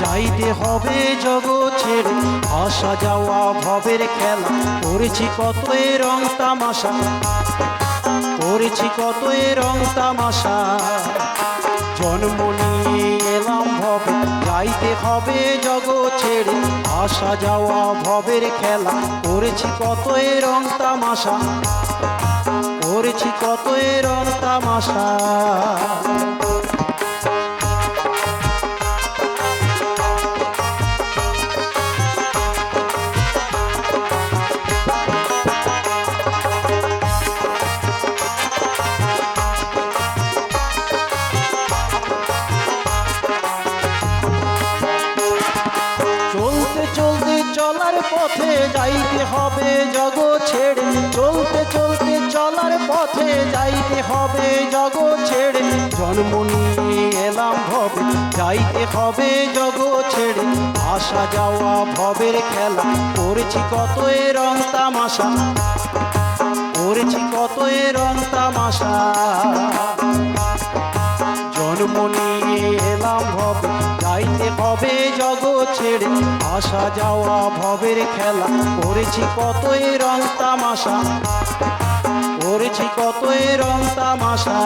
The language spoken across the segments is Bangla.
যাইতে হবে জগৎ ছেড়ে আসা যাওয়া ভবের খেলা। করেছি কত এ রং তামাশা করেছি কত এ রং তামাশা। জন্ম নিয়ে এলাম ভবে, যাইতে হবে জগৎ ছেড়ে আসা যাওয়া ভবের খেলা। করেছি কত রং তামাশা করেছি কত এ রং তামাশা। চলতে চলার পথে যাইতে হবে জগৎ ছেড়ে। চলতে চলতে চলার পথে যাইতে হবে জগৎ ছেড়ে। জন্ম নিয়ে এলাম ভবে, যাইতে হবে জগৎ ছেড়ে। আসা যাওয়া ভবের খেলা করেছি কত এ রং তামাশা। করেছি কত এ রং তামাশা। জন্ম নিয়ে ছেড়ে আসা যাওয়া ভবের খেলা। করেছি কতই রং তামাশা। করেছি কতই রং তামাশা।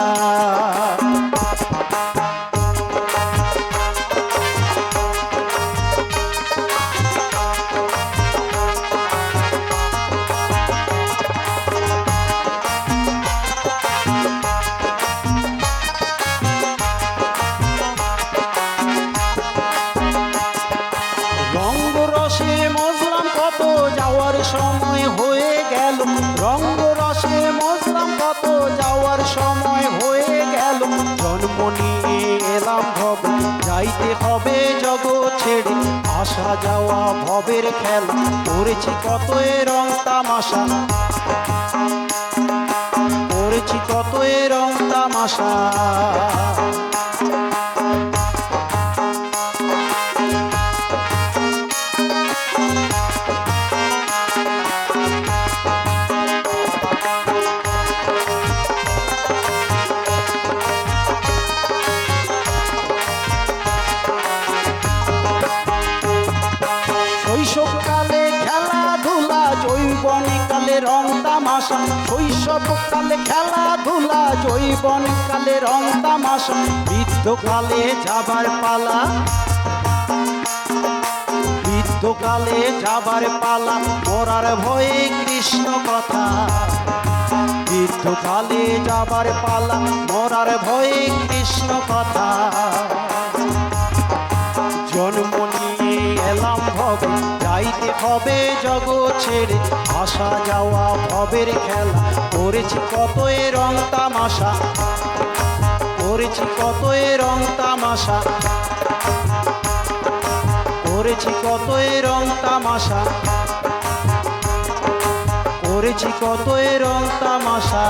সময় হয়ে গেল। রঙ্গ রসে মজলাম কত যাওয়ার সময় হয়ে গেল। জন্ম নিয়ে এলাম ভবে, যাইতে হবে জগৎ ছেড়ে। আসা যাওয়া ভবের খেলা, করেছি কত রং তামাশা। করেছি কত রং তামাশা। যৌবনে কালে রং তামাশা শৈশবকালে খেলাধুলা, যৌবনে কালে রং তামাশা বৃদ্ধকালে যাবার পালা। বৃদ্ধকালে যাবার পালা, মরার ভয়ে কৃষ্ণ কথা। বৃদ্ধকালে যাবার পালা, মরার ভয়ে কৃষ্ণ কথা। হবে জগৎ ছেড়ে, আসা যাওয়া ভবের খেলা। করেছি কত এ রং তামাশা, করেছি কত এ রং তামাশা। করেছি কত এ রং তামাশা, করেছি কত এ রং তামাশা।